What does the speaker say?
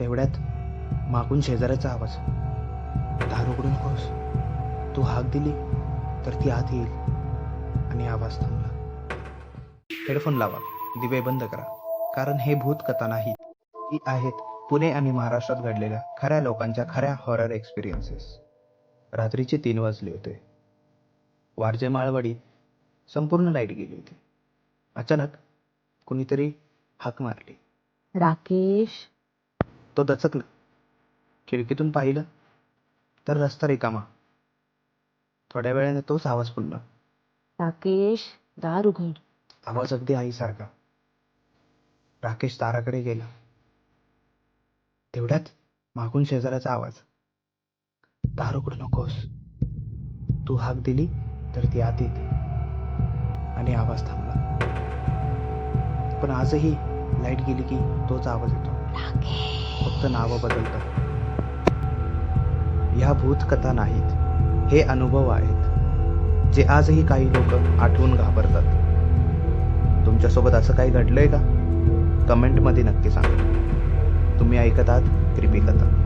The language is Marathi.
तेवढ्यात मागून शेजाऱ्याचा आवाज. दार उघडू नकोस तू हाक दिली तर ती आत येईल. आणि आवाज थांबला. हेडफोन लावा दिवे बंद करा. कारण हे भूत कथा नाहीत ही आहेत पुणे आणि महाराष्ट्रात घडलेल्या खऱ्या लोकांच्या खऱ्या हॉरर एक्सपिरियन्सेस रात्रीचे तीन वाजले होते. वारजे माळवडी संपूर्ण लाइट गेली होती. अचानक कुणीतरी हाक मारली. राकेश? तो दचकला. खिडकीतून पाहिलं तर रस्ता रिकामा. थोड्या वेळाने तोच आवाज पुन्हा. राकेश दार उघड. आवाज अगदी आईसारखा. राकेश दाराकडे गेला. तेवढ्यात मागून शेजाऱ्याचा आवाज. दार उघडू नकोस. तू हाक दिली तर ती आत येते. आणि आवाज थांबला. पण आजही लाइट गेली की तोच आवाज येतो. फक्त नावं बदलतात. ह्या भूतकथा नाहीत. हे अनुभव आहेत जे आजही काही लोक आठवून घाबरतात. तुमच्यासोबत असं काही घडलंय का? कमेंटमध्ये नक्की सांगा. तुम्ही ऐकत आहात कथा